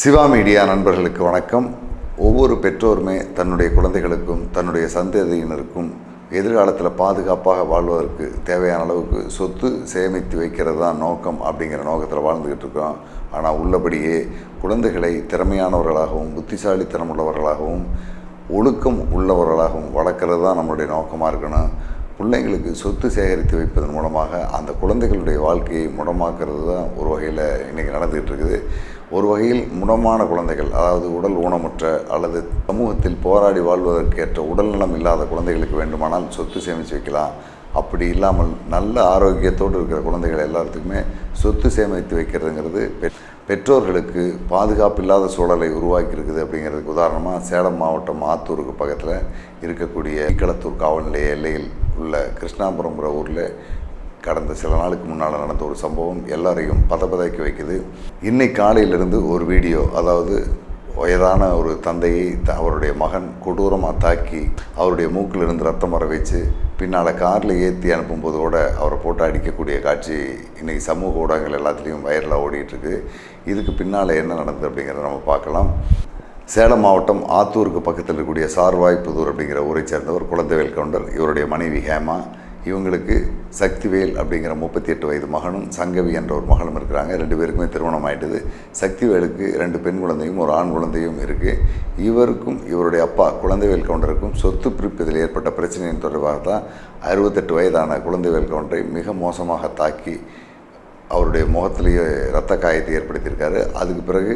Siva media நண்பர்களுக்கு வணக்கம். ஒவ்வொரு பெற்றோருமே தன்னுடைய குழந்தைகளுக்கும் தன்னுடைய சந்ததியினருக்கும் எதிர்காலத்தில் பாதுகாப்பாக வாழ்வதற்கு தேவையான அளவுக்கு சொத்து சேமித்து வைக்கிறது தான் நோக்கம் அப்படிங்கிற நோக்கத்தில் வாழ்ந்துக்கிட்டு இருக்கோம் ஆனால் உள்ளபடியே குழந்தைகளை திறமையானவர்களாகவும் புத்திசாலித்தனம் உள்ளவர்களாகவும் ஒழுக்கம் உள்ளவர்களாகவும் வளர்க்குறது தான் நம்மளுடைய நோக்கமாக இருக்கணும். பிள்ளைங்களுக்கு சொத்து சேகரித்து வைப்பதன் மூலமாக அந்த குழந்தைகளுடைய வாழ்க்கையை முடமாக்குறது தான் ஒரு வகையில் இன்றைக்கி நடந்துகிட்டு இருக்குது. ஒரு வகையில் முடமான குழந்தைகள் அதாவது உடல் ஊனமுற்ற அல்லது சமூகத்தில் போராடி வாழ்வதற்கேற்ற உடல்நலம் இல்லாத குழந்தைகளுக்கு வேண்டுமானால் சொத்து சேமித்து வைக்கலாம். அப்படி இல்லாமல் நல்ல ஆரோக்கியத்தோடு இருக்கிற குழந்தைகள் எல்லாத்துக்குமே சொத்து சேமித்து வைக்கிறதுங்கிறது பெற்றோர்களுக்கு பாதுகாப்பு இல்லாத சூழலை உருவாக்கி இருக்குது அப்படிங்கிறதுக்கு உதாரணமாக சேலம் மாவட்டம் ஆத்தூருக்கு பக்கத்தில் இருக்கக்கூடிய களத்தூர் காவல் நிலைய எல்லையில் உள்ள கிருஷ்ணாபுரம்ங்கிற ஊரில் கடந்த சில நாளுக்கு முன்னால் நடந்த ஒரு சம்பவம் எல்லாரையும் பதப்பதைக்க வைக்குது. இன்னைக்கு காலையிலிருந்து ஒரு வீடியோ அதாவது வயதான ஒரு தந்தையை த- அவருடைய மகன் கொடூரமாக தாக்கி அவருடைய மூக்கில் இருந்து ரத்தம் வர வச்சு பின்னால் காரில் ஏற்றி அனுப்பும்போது கூட அவரை போட்டு அடிக்கக்கூடிய காட்சி இன்றைக்கி சமூக ஊடகங்கள் எல்லாத்துலேயும் வைரலாக ஓடிட்டுருக்கு. இதுக்கு பின்னால் என்ன நடந்தது அப்படிங்கிறத நம்ம பார்க்கலாம். சேலம் மாவட்டம் ஆத்தூருக்கு பக்கத்தில் இருக்கக்கூடிய சார்வாய்ப்புதூர் அப்படிங்கிற ஊரை சேர்ந்தவர் குழந்தைவேல் கவுண்டர் இவருடைய மனைவி ஹேமா. இவங்களுக்கு சக்திவேல் அப்படிங்கிற முப்பத்தி எட்டு வயது மகனும் சங்கவி என்ற ஒரு மகளும் இருக்கிறாங்க. ரெண்டு பேருக்குமே திருமணம் ஆயிட்டுது சக்திவேலுக்கு ரெண்டு பெண் குழந்தையும் ஒரு ஆண் குழந்தையும் இருக்குது இவருக்கும் இவருடைய அப்பா குழந்தைவேல் கவுண்டருக்கும் சொத்து பிரிப்பதில் ஏற்பட்ட பிரச்சனையின் தொடர்பாக தான் அறுபத்தெட்டு வயதான குழந்தைவேல் கவுண்டரை மிக மோசமாக தாக்கி அவருடைய முகத்திலேயே இரத்த காயத்தை ஏற்படுத்தியிருக்காரு. அதுக்கு பிறகு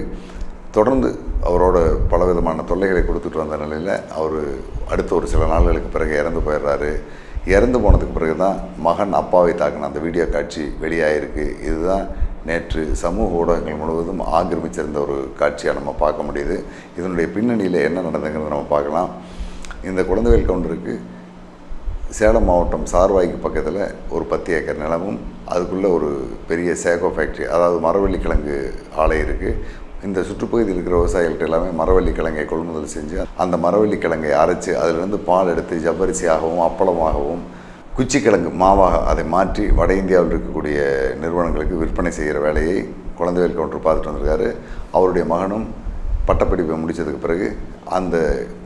தொடர்ந்து அவரோட பலவிதமான தொல்லைகளை கொடுத்துட்டு வந்த நிலையில் அவர் அடுத்த ஒரு சில நாள்களுக்கு பிறகு இறந்து போயிடுறாரு. இறந்து போனதுக்கு பிறகு தான் மகன் அப்பாவை தாக்கின அந்த வீடியோ காட்சி வெளியாகிருக்கு இதுதான் நேற்று சமூக ஊடகங்கள் முழுவதும் ஆக்கிரமிச்சிருந்த ஒரு காட்சியாக நம்ம பார்க்க முடியுது. இதனுடைய பின்னணியில் என்ன நடந்ததுங்கிறத நம்ம பார்க்கலாம். இந்த குழந்தைகள் கவுண்டருக்கு சேலம் மாவட்டம் சார்வாய்க்கு பக்கத்தில் ஒரு பத்து ஏக்கர் நிலமும் அதுக்குள்ளே ஒரு பெரிய சேகோ ஃபேக்ட்ரி அதாவது மரவள்ளி கிழங்கு ஆலை இருக்குது இந்த சுற்றுப்பகுதியில் இருக்கிற விவசாயிகள்ட்ட எல்லாமே மரவள்ளி கிழங்கை கொள்முதல் செஞ்சு அந்த மரவள்ளி கிழங்கை அரைச்சு அதிலிருந்து பால் எடுத்து ஜவ்வரிசியாகவும் அப்பளமாகவும் குச்சிக்கிழங்கு மாவாக அதை மாற்றி வட இந்தியாவில் இருக்கக்கூடிய நிறுவனங்களுக்கு விற்பனை செய்கிற வேலையை குழந்தைவேல் கவுண்டர் பார்த்துட்டு வந்திருக்காரு. அவருடைய மகனும் பட்டப்படிப்பை முடித்ததுக்கு பிறகு அந்த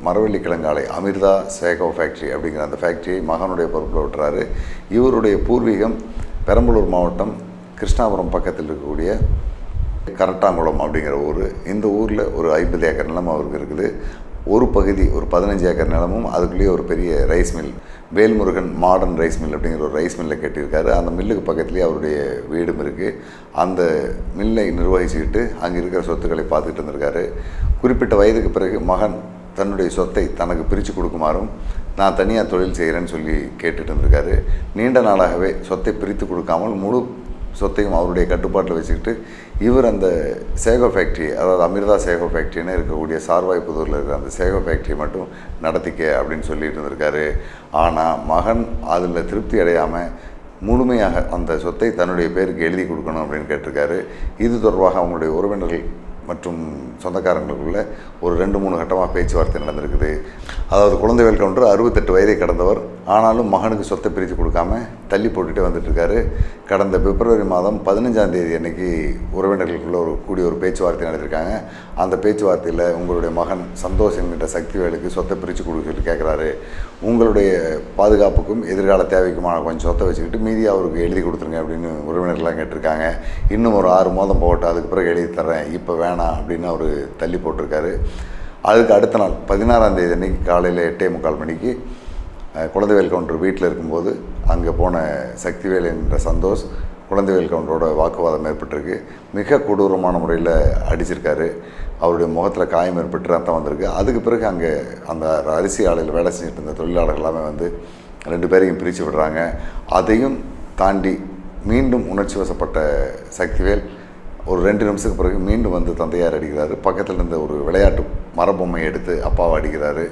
மரவள்ளி கிழங்காலை அமிர்தா சேகோ ஃபேக்ட்ரி அப்படிங்கிற அந்த ஃபேக்ட்ரியை மகனுடைய பொறுப்பில் விட்டுறாரு. இவருடைய பூர்வீகம் பெரம்பலூர் மாவட்டம் கிருஷ்ணாபுரம் பக்கத்தில் இருக்கக்கூடிய கரட்டாங்குளம் அப்படிங்கிற ஊர். இந்த ஊரில் ஒரு ஐம்பது ஏக்கர் நிலம் அவருக்கு இருக்குது. ஒரு பகுதி ஒரு பதினஞ்சு ஏக்கர் நிலமும் அதுக்குள்ளேயே ஒரு பெரிய rice mill Velmurugan modern rice mill அப்படிங்கிற ஒரு ரைஸ் மில்லை கட்டியிருக்காரு. அந்த மில்லுக்கு பக்கத்துலேயே அவருடைய வீடும் இருக்குது அந்த மில்லை நிர்வகிச்சுக்கிட்டு அங்கே இருக்கிற சொத்துக்களை பார்த்துக்கிட்டு இருந்திருக்காரு. குறிப்பிட்ட வயதுக்கு பிறகு மகன் தன்னுடைய சொத்தை தனக்கு பிரித்து கொடுக்குமாறும் நான் தனியாக தொழில் செய்கிறேன்னு சொல்லி கேட்டுட்டு இருந்திருக்காரு. நீண்ட நாளாகவே சொத்தை பிரித்து கொடுக்காமல் முழு சொத்தையும் அவருடைய கட்டுப்பாட்டில் வச்சுக்கிட்டு இவர் அந்த சேகோ ஃபேக்ட்ரி அதாவது அமிர்தா சேகோ ஃபேக்ட்ரின்னு இருக்கக்கூடிய சார்வாய்ப்புதூரில் இருக்கிற அந்த சேகோ ஃபேக்ட்ரி மட்டும் நடத்திக்க அப்படின்னு சொல்லிட்டு இருந்திருக்காரு. ஆனால் மகன் அதில் திருப்தி அடையாமல் முழுமையாக அந்த சொத்தை தன்னுடைய பேருக்கு எழுதி கொடுக்கணும் அப்படின்னு கேட்டிருக்காரு. இது தொடர்பாக அவங்களுடைய உறவினர்கள் மற்றும் சொந்தக்காரங்களுக்குள்ள ஒரு ரெண்டு மூணு கட்டமாக பேச்சுவார்த்தை நடந்திருக்குது. அதாவது குழந்தைவேல் கவுண்டர் அறுபத்தெட்டு வயதை கடந்தவர். ஆனாலும் மகனுக்கு சொத்தை பிரித்து கொடுக்காம தள்ளி போட்டுகிட்டே வந்துட்டுருக்காரு. கடந்த பிப்ரவரி மாதம் பதினஞ்சாம் தேதி அன்னைக்கு உறவினர்களுக்குள்ள ஒரு கூடிய ஒரு பேச்சுவார்த்தை நடத்திருக்காங்க. அந்த பேச்சுவார்த்தையில் உங்களுடைய மகன் சந்தோஷ் என்கின்ற சக்திவேலுக்கு சொத்தை பிரித்து கொடுக்க கேட்குறாரு உங்களுடைய பாதுகாப்புக்கும் எதிர்கால தேவைக்குமான கொஞ்சம் சொத்தை வச்சுக்கிட்டு மீதி அவருக்கு எழுதி கொடுத்துருங்க அப்படின்னு உறவினர்கள்லாம் கேட்டிருக்காங்க. இன்னும் ஒரு ஆறு மாதம் போகட்டும் அதுக்கு பிறகு எழுதி தரேன் இப்போ வேணாம் அப்படின்னு அவர் தள்ளி போட்டிருக்காரு. அதுக்கு அடுத்த நாள் பதினாறாம் தேதி அன்னைக்கு காலையில் எட்டே முக்கால் மணிக்கு குழந்தைவேல் கவுண்டர் வீட்டில் இருக்கும்போது அங்கே போன சக்திவேல் என்ற சந்தோஷ் குழந்தைவேல் கவுண்டரோட வாக்குவாதம் ஏற்பட்டிருக்கு. மிக கொடூரமான முறையில் அடிச்சிருக்காரு. அவருடைய முகத்தில் காயம் ஏற்பட்டு ரத்தம் வந்திருக்கு. அதுக்கு பிறகு அங்கே அந்த அரிசி ஆலையில் வேலை செஞ்சுட்டு இருந்த தொழிலாளர்கள் எல்லாமே வந்து ரெண்டு பேரையும் பிரித்து விடுறாங்க. அதையும் தாண்டி மீண்டும் உணர்ச்சி வசப்பட்ட சக்திவேல் ஒரு ரெண்டு நிமிஷத்துக்கு பிறகு மீண்டும் வந்து தந்தையார் அடிக்கிறாரு. பக்கத்தில் இருந்த ஒரு விளையாட்டு மரபொம்மை எடுத்து அப்பாவை அடிக்கிறாரு.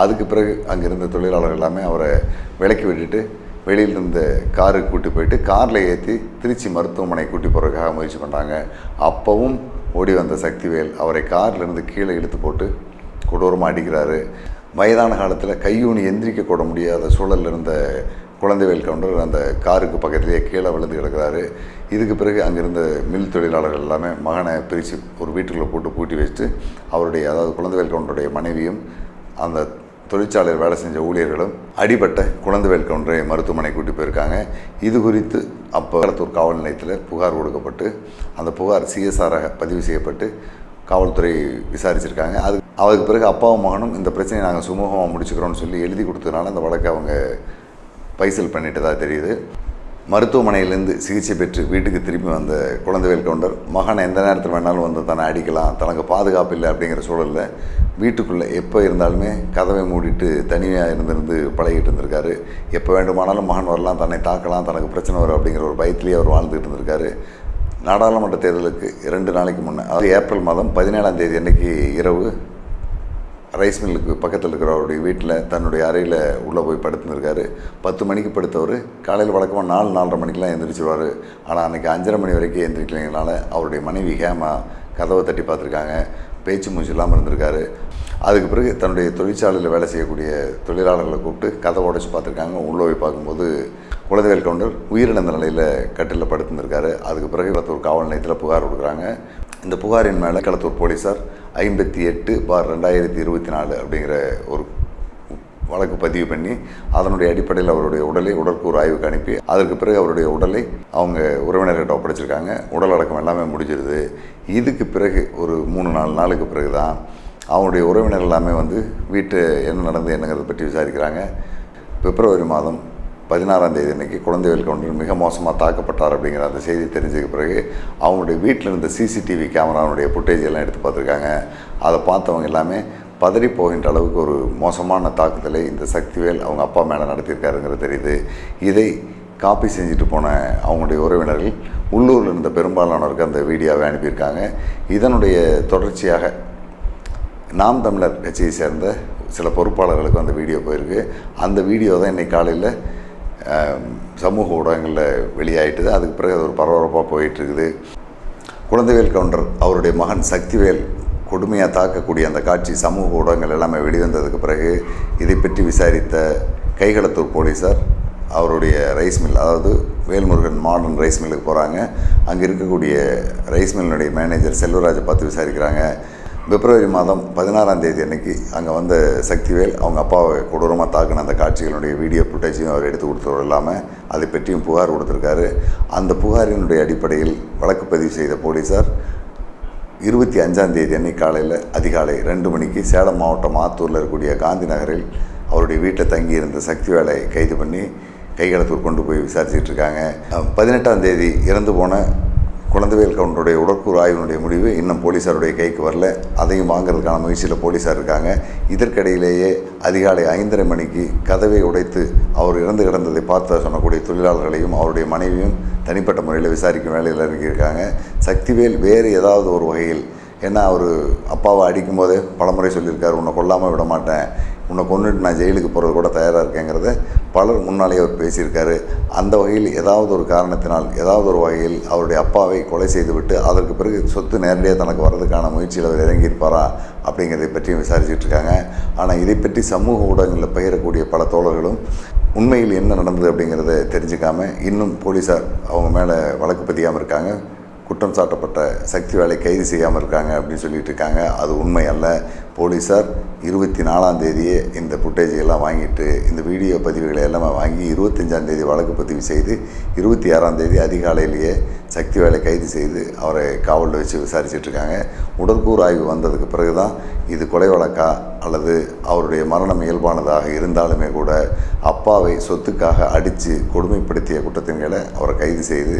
அதுக்கு பிறகு அங்கே இருந்த தொழிலாளர்கள் எல்லாமே அவரை விலக்கி விட்டுட்டு வெளியில் இருந்த காருக்கு கூட்டி போயிட்டு காரில் ஏற்றி திருச்சி மருத்துவமனை கூட்டி போகிறதுக்காக முயற்சி பண்ணாங்க அப்போவும் ஓடி வந்த சக்திவேல் அவரை கார்லேருந்து கீழே இழுத்து போட்டு கொடூரமாக அடிக்கிறாரு. வயதான காலத்தில் கையூனி எந்திரிக்க கூட முடியாத சூழல்ல இருந்த குழந்தைவேல் கவுண்டர் அந்த காருக்கு பக்கத்துலேயே கீழே விழுந்து கிடக்குறாரு. இதுக்கு பிறகு அங்கிருந்த மில் தொழிலாளர்கள் எல்லாமே மகனை பிரித்து ஒரு வீட்டுக்குள்ளே போட்டு பூட்டி வச்சுட்டு அவருடைய அதாவது குழந்தைவேல் கவுண்டருடைய மனைவியும் அந்த தொழிற்சாலையில் வேலை செஞ்ச ஊழியர்களும் அடிபட்ட குழந்தைவேல் கவுண்டரை மருத்துவமனை கூட்டி போயிருக்காங்க. இது குறித்து அப்போ கடத்தூர் காவல் நிலையத்தில் புகார் கொடுக்கப்பட்டு அந்த புகார் சிஎஸ்ஆராக பதிவு செய்யப்பட்டு காவல்துறை விசாரிச்சிருக்காங்க. அது அதுக்கு பிறகு அப்பாவும் மகனும் இந்த பிரச்சனையை நாங்கள் சுமூகமாக முடிச்சுக்கிறோம்னு சொல்லி எழுதி கொடுத்ததுனால அந்த வழக்கை அவங்க பைசல் பண்ணிட்டதாக தெரியுது. மருத்துவமனையிலேருந்து சிகிச்சை பெற்று வீட்டுக்கு திரும்பி வந்த குழந்தைவேல் கவுண்டர் மகனை எந்த நேரத்தில் வேணாலும் வந்து தன்னை அடிக்கலாம் தனக்கு பாதுகாப்பு இல்லை அப்படிங்கிற சூழலில் வீட்டுக்குள்ளே எப்போ இருந்தாலுமே கதவை மூடிட்டு தனியாக இருந்திருந்து பழகிட்டு இருந்திருக்காரு. எப்போ வேண்டுமானாலும் மகன் வரலாம் தன்னை தாக்கலாம் தனக்கு பிரச்சனை வரும் அப்படிங்கிற ஒரு பயத்திலேயே அவர் வாழ்ந்துகிட்டு இருந்திருக்காரு. நாடாளுமன்ற தேர்தலுக்கு இரண்டு நாளைக்கு முன்னே அதாவது ஏப்ரல் மாதம் பதினேழாம் தேதி அன்னைக்கு இரவு ரைஸ் மில்லுக்கு பக்கத்தில் இருக்கிற அவருடைய வீட்டில் தன்னுடைய அறையில் உள்ளே போய் படுத்துருக்காரு பத்து மணிக்கு படுத்தவர். காலையில் வழக்கமாக நாலு நாலரை மணிக்கெலாம் எழுந்திரிச்சிருவார் ஆனால் அன்றைக்கி அஞ்சரை மணி வரைக்கும் எழுந்திரிக்கலைங்கனால அவருடைய மனைவி ஹேமா கதவை தட்டி பார்த்துருக்காங்க. பேச்சு மூச்சு இல்லாமல் இருந்திருக்காரு. அதுக்கு பிறகு தன்னுடைய தொழிற்சாலையில் வேலை செய்யக்கூடிய தொழிலாளர்களை கூப்பிட்டு கதை உடச்சி பார்த்துருக்காங்க. உள்ளே போய் பார்க்கும்போது குலதேவல் கவுண்டர் உயிரிழந்த நிலையில் கட்டிலில் படுத்துருந்துருக்காரு. அதுக்கு பிறகு கடத்தூர் காவல் நிலையத்தில் புகார் கொடுக்குறாங்க. இந்த புகாரின் மேலே களத்தூர் போலீஸார் ஐம்பத்தி எட்டு பார் ரெண்டாயிரத்தி இருபத்தி நாலு அப்படிங்கிற ஒரு வழக்கு பதிவு பண்ணி அதனுடைய அடிப்படையில் அவருடைய உடலை உடற்கூறு ஆய்வுக்கு அனுப்பி அதற்கு பிறகு அவருடைய உடலை அவங்க உறவினர்கிட்ட ஒப்படைச்சிருக்காங்க. உடல் அடக்கம் எல்லாமே முடிஞ்சிருது. இதுக்கு பிறகு ஒரு மூணு நாலு நாளுக்கு பிறகு தான் அவனுடைய உறவினர் எல்லாமே வந்து வீட்டு என்ன நடந்து என்னங்கிறத பற்றி விசாரிக்கிறாங்க. பிப்ரவரி மாதம் பதினாறாம் தேதி அன்னைக்கு குழந்தைகள் கவுண்டர் மிக மோசமாக தாக்கப்பட்டார் அப்படிங்கிற அந்த செய்தி தெரிஞ்சதுக்கு பிறகு அவங்களுடைய வீட்டில் இருந்த சிசிடிவி கேமராவுடைய ஃபுட்டேஜ் எல்லாம் எடுத்து பார்த்துருக்காங்க. அதை பார்த்தவங்க எல்லாமே பதறி போகின்ற அளவுக்கு ஒரு மோசமான தாக்குதலை இந்த சக்திவேல் அவங்க அப்பா மேலே நடத்தியிருக்காருங்கிறது தெரியுது. இதை காப்பி செஞ்சுட்டு போன அவங்களுடைய உறவினர்கள் உள்ளூரில் இருந்த பெரும்பாலானவருக்கு அந்த வீடியோவை அனுப்பியிருக்காங்க. இதனுடைய தொடர்ச்சியாக நாம் தமிழர் கட்சியை சேர்ந்த சில பொறுப்பாளர்களுக்கு அந்த வீடியோ போயிருக்கு. அந்த வீடியோ தான் இன்றைக்கி காலையில் சமூக ஊடகங்களில் வெளியாயிட்டுது. அதுக்கு பிறகு அது ஒரு பரபரப்பாக போயிட்டுருக்குது. குழந்தைவேல் கவுண்டர் அவருடைய மகன் சக்திவேல் கொடுமையாக தாக்கக்கூடிய அந்த காட்சி சமூக ஊடகங்கள் எல்லாமே வெளிவந்ததுக்கு பிறகு இதை பற்றி விசாரித்த கைகளத்தூர் போலீஸார் அவருடைய ரைஸ் மில் அதாவது வேல்முருகன் மாடர்ன் ரைஸ் மில்லுக்கு போகிறாங்க அங்கே இருக்கக்கூடிய ரைஸ் மில்லினுடைய மேனேஜர் செல்வராஜை பார்த்து விசாரிக்கிறாங்க. பிப்ரவரி மாதம் பதினாறாம் தேதி அன்னைக்கு அங்கே வந்த சக்திவேல் அவங்க அப்பாவை கொடூரமாக தாக்கின அந்த காட்சிகளுடைய வீடியோ ஃபுட்டேஜையும் அவர் எடுத்து கொடுத்தவர் இல்லாமல் அதை பற்றியும் புகார் கொடுத்துருக்காரு. அந்த புகாரினுடைய அடிப்படையில் வழக்கு பதிவு செய்த போலீஸார் இருபத்தி அஞ்சாம் தேதி அன்னைக்கு காலையில் அதிகாலை ரெண்டு மணிக்கு சேலம் மாவட்டம் ஆத்தூரில் இருக்கக்கூடிய காந்தி நகரில் அவருடைய வீட்டில் தங்கியிருந்த சக்திவேலை கைது பண்ணி கைகளத்தூர் கொண்டு போய் விசாரிச்சுட்டு இருக்காங்க. பதினெட்டாம் தேதி இறந்து போன குழந்தைவேல் கவுண்டருடைய உடற்கூறு ஆய்வினுடைய முடிவு இன்னும் போலீஸாருடைய கைக்கு வரல. அதையும் வாங்குறதுக்கான முயற்சியில் போலீஸார் இருக்காங்க. இதற்கிடையிலேயே அதிகாலை ஐந்தரை மணிக்கு கதவை உடைத்து அவர் இறந்து கிடந்ததை பார்த்து சொல்லக்கூடிய தொழிலாளர்களையும் அவருடைய மனைவியும் தனிப்பட்ட முறையில் விசாரிக்கும் வேலையில் இறங்கியிருக்காங்க. சக்திவேல் வேறு ஏதாவது ஒரு வகையில் ஏன்னா அவர் அப்பாவை அடிக்கும் போதே பலமுறை சொல்லியிருக்கார் உன்னை கொல்லாமல் விட மாட்டேன். உன்னை கொண்டுட்டு நான் ஜெயிலுக்கு போகிறது கூட தயாராக இருக்கேங்கிறத பலர் முன்னாலேயே அவர் பேசியிருக்காரு. அந்த வகையில் ஏதாவது ஒரு காரணத்தினால் ஏதாவது ஒரு வகையில் அவருடைய அப்பாவை கொலை செய்துவிட்டு அதற்கு பிறகு சொத்து நேரடியாக தனக்கு வர்றதுக்கான முயற்சியில் அவர் இறங்கியிருப்பாரா அப்படிங்கிறதை பற்றியும் விசாரிச்சுட்டு இருக்காங்க. ஆனால் இதை பற்றி சமூக ஊடகங்களில் பகிரக்கூடிய பல தோழர்களும் உண்மையில் என்ன நடந்தது அப்படிங்கிறத தெரிஞ்சுக்காமல் இன்னும் போலீஸார் அவங்க மேலே வழக்கு பதியாமல் இருக்காங்க. குற்றம் சாட்டப்பட்ட சக்தி வேலை கைது செய்யாமல் இருக்காங்க அப்படின்னு சொல்லிட்டு இருக்காங்க. அது உண்மை அல்ல. போலீஸார் இருபத்தி நாலாம் தேதியே இந்த புட்டேஜையெல்லாம் எல்லாம் வாங்கிட்டு இந்த வீடியோ பதிவுகளை எல்லாமே வாங்கி இருபத்தஞ்சாம் தேதி வழக்கு பதிவு செய்து இருபத்தி ஆறாம் தேதி அதிகாலையிலேயே சக்தி வேலை கைது செய்து அவரை காவலில் வச்சு விசாரிச்சிட்ருக்காங்க உடற்கூறு ஆய்வு வந்ததுக்கு பிறகு தான் இது கொலை வழக்கா அல்லது அவருடைய மரணம் இயல்பானதாக இருந்தாலுமே கூட அப்பாவை சொத்துக்காக அடித்து கொடுமைப்படுத்திய குற்றத்தின் மேலே அவரை கைது செய்து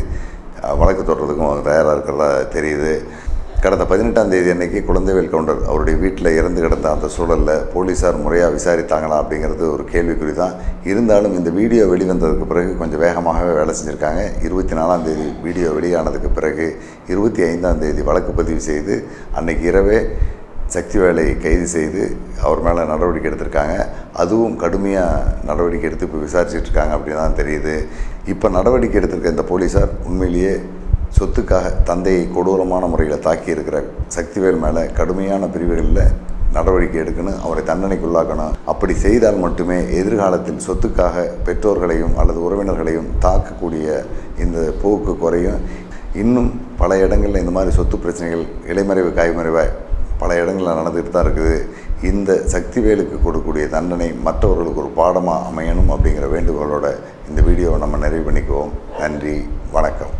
வழக்கு தொடர்றதுக்கும் அவங்க தயாராக இருக்கிறதா தெரியுது. கடந்த பதினெட்டாம் தேதி அன்னைக்கு குழந்தைவேல் கவுண்டர் அவருடைய வீட்டில் இறந்து கிடந்த அந்த சூழலில் போலீஸார் முறையாக விசாரித்தாங்களா அப்படிங்கிறது ஒரு கேள்விக்குறி தான் இருந்தாலும் இந்த வீடியோ வெளிவந்ததுக்கு பிறகு கொஞ்சம் வேகமாகவே வேலை செஞ்சுருக்காங்க. இருபத்தி நாலாம் தேதி வீடியோ வெளியானதுக்கு பிறகு இருபத்தி ஐந்தாம் தேதி வழக்கு பதிவு செய்து அன்னைக்கு இரவே சக்திவேலை கைது செய்து அவர் மேலே நடவடிக்கை எடுத்திருக்காங்க. அதுவும் கடுமையாக நடவடிக்கை எடுத்து இப்போ விசாரிச்சுட்டு இருக்காங்க அப்படின்னு தான் தெரியுது. இப்போ நடவடிக்கை எடுத்திருக்க இந்த போலீஸார் உண்மையிலேயே சொத்துக்காக தந்தையை கொடூரமான முறையில் தாக்கி இருக்கிற சக்திவேல் மேலே கடுமையான பிரிவுகளில் நடவடிக்கை எடுக்கணும் அவரை தண்டனைக்குள்ளாக்கணும். அப்படி செய்தால் மட்டுமே எதிர்காலத்தில் சொத்துக்காக பெற்றோர்களையும் அல்லது உறவினர்களையும் தாக்கக்கூடிய இந்த போக்கு குறையும். இன்னும் பல இடங்களில் இந்த மாதிரி சொத்து பிரச்சனைகள் இலைமறைவு காய்மறைவாய் பல இடங்களில் நடந்துகிட்டு தான் இருக்குது. இந்த சக்திவேலுக்கு கொடுக்கக்கூடிய தண்டனை மற்றவர்களுக்கு ஒரு பாடமாக அமையணும் அப்படிங்கிற வேண்டுகோளோட இந்த வீடியோவை நம்ம நிறைவு பண்ணிக்குவோம். நன்றி வணக்கம்.